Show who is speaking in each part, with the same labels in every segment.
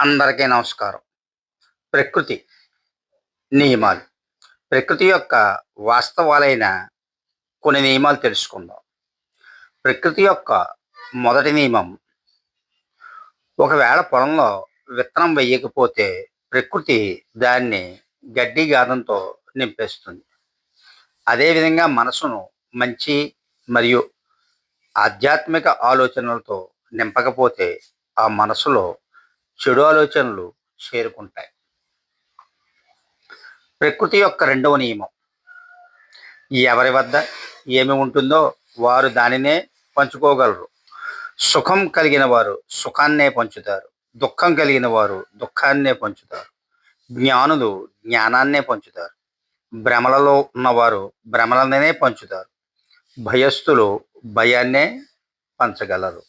Speaker 1: అందరికీ నమస్కారం. ప్రకృతి నియమాలు. ప్రకృతి యొక్క వాస్తవాలైన కొన్ని నియమాలు తెలుసుకుందాం. ప్రకృతి యొక్క మొదటి నియమం ఒకవేళ పొలంలో విత్తనం వేయకపోతే ప్రకృతి దాన్ని గడ్డి గాదంతో నింపేస్తుంది. అదేవిధంగా మనసును మంచి మరియు ఆధ్యాత్మిక ఆలోచనలతో నింపకపోతే ఆ మనసులో చెడు ఆలోచనలు చేరుకుంటాయి. ప్రకృతి యొక్క రెండవ నియమం. ఎవరి వద్ద ఏమి ఉంటుందో వారు దానినే పంచుకోగలరు. సుఖం కలిగిన వారు సుఖాన్నే పంచుతారు. దుఃఖం కలిగిన వారు దుఃఖాన్నే పంచుతారు. జ్ఞానులు జ్ఞానాన్నే పంచుతారు. భ్రమలలో ఉన్నవారు భ్రమలనే పంచుతారు. భయస్థులు భయాన్నే పంచగలరు.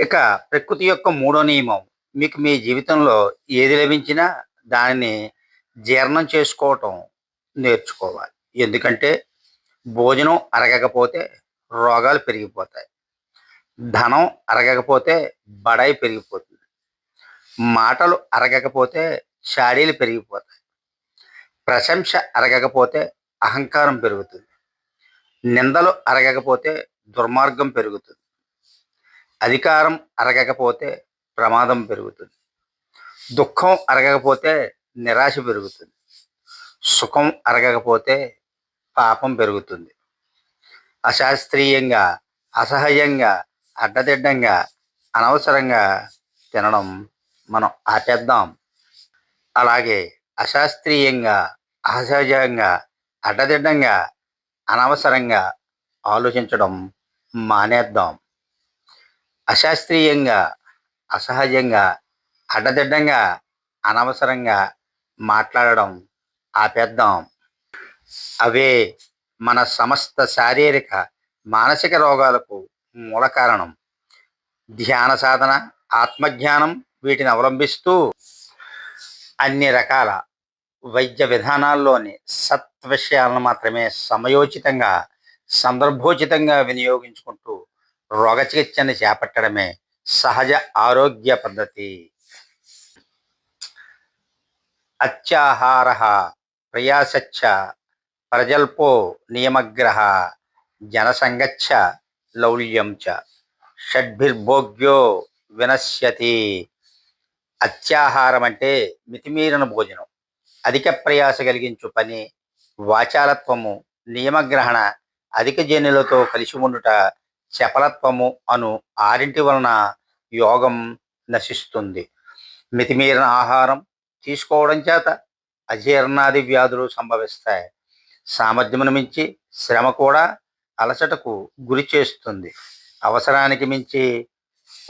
Speaker 1: ఇక ప్రకృతి యొక్క మూడో నియమం. మీకు మీ జీవితంలో ఏది లభించినా దానిని జీర్ణం చేసుకోవటం నేర్చుకోవాలి. ఎందుకంటే భోజనం అరగకపోతే రోగాలు పెరిగిపోతాయి. ధనం అరగకపోతే బడాయి పెరిగిపోతుంది. మాటలు అరగకపోతే చాడీలు పెరిగిపోతాయి. ప్రశంస అరగకపోతే అహంకారం పెరుగుతుంది. నిందలు అరగకపోతే దుర్మార్గం పెరుగుతుంది. అధికారం అరగకపోతే ప్రమాదం పెరుగుతుంది. దుఃఖం అరగకపోతే నిరాశ పెరుగుతుంది. సుఖం అరగకపోతే పాపం పెరుగుతుంది. అశాస్త్రీయంగా అసహజంగా అడ్డదిడ్డంగా అనవసరంగా తినడం మనం ఆపేద్దాం. అలాగే అశాస్త్రీయంగా అసహజంగా అడ్డదిడ్డంగా అనవసరంగా ఆలోచించడం మానేద్దాం. అశాస్త్రీయంగా అసహజంగా అడ్డదిడ్డంగా అనవసరంగా మాట్లాడడం ఆపేద్దాం. అవే మన సమస్త శారీరక మానసిక రోగాలకు మూల కారణం. ధ్యాన సాధన ఆత్మజ్ఞానం వీటిని అవలంబిస్తూ అన్ని రకాల వైద్య విధానాల్లోని సత్ విషయాలను మాత్రమే సమయోచితంగా సందర్భోచితంగా వినియోగించుకుంటూ రోగ చికిత్సను చేపట్టడమే సహజ ఆరోగ్య పద్ధతి. అత్యాహార ప్రయాసచ్చ ప్రజల్పో నియమగ్రహ జనసంగచ్చ లౌల్యం చ. షడ్భిర్భోగ్యో వినశ్యతి. అత్యాహారం అంటే మితిమీరిన భోజనం. అధిక ప్రయాస కలిగించు పని వాచాలత్వము నియమగ్రహణ అధిక జనులతో కలిసి ఉండుట చపలత్వము అను ఆరింటి వలన యోగం నశిస్తుంది. మితిమీరిన ఆహారం తీసుకోవడం చేత అజీర్ణాది వ్యాధులు సంభవిస్తాయి. సామర్థ్యమును మించి శ్రమ కూడా అలసటకు గురి చేస్తుంది. అవసరానికి మించి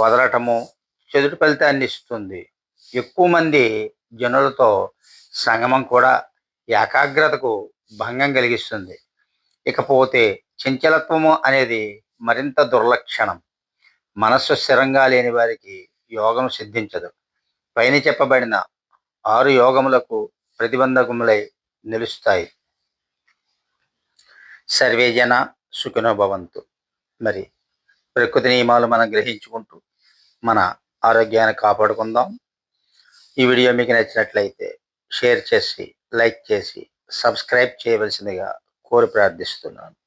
Speaker 1: వదలటము చెదుటి ఫలితాన్ని ఇస్తుంది. ఎక్కువ మంది జనులతో సంగమం కూడా ఏకాగ్రతకు భంగం కలిగిస్తుంది. ఇకపోతే చంచలత్వము అనేది మరింత దుర్లక్షణం. మనస్సు స్థిరంగా లేని వారికి యోగం సిద్ధించదు. పైన చెప్పబడిన ఆరు యోగములకు ప్రతిబంధకములై నిలుస్తాయి. సర్వే జన భవంతు. మరి ప్రకృతి నియమాలు మనం గ్రహించుకుంటూ మన ఆరోగ్యాన్ని కాపాడుకుందాం. ఈ వీడియో మీకు నచ్చినట్లయితే షేర్ చేసి లైక్ చేసి సబ్స్క్రైబ్ చేయవలసిందిగా కోరి ప్రార్థిస్తున్నాను.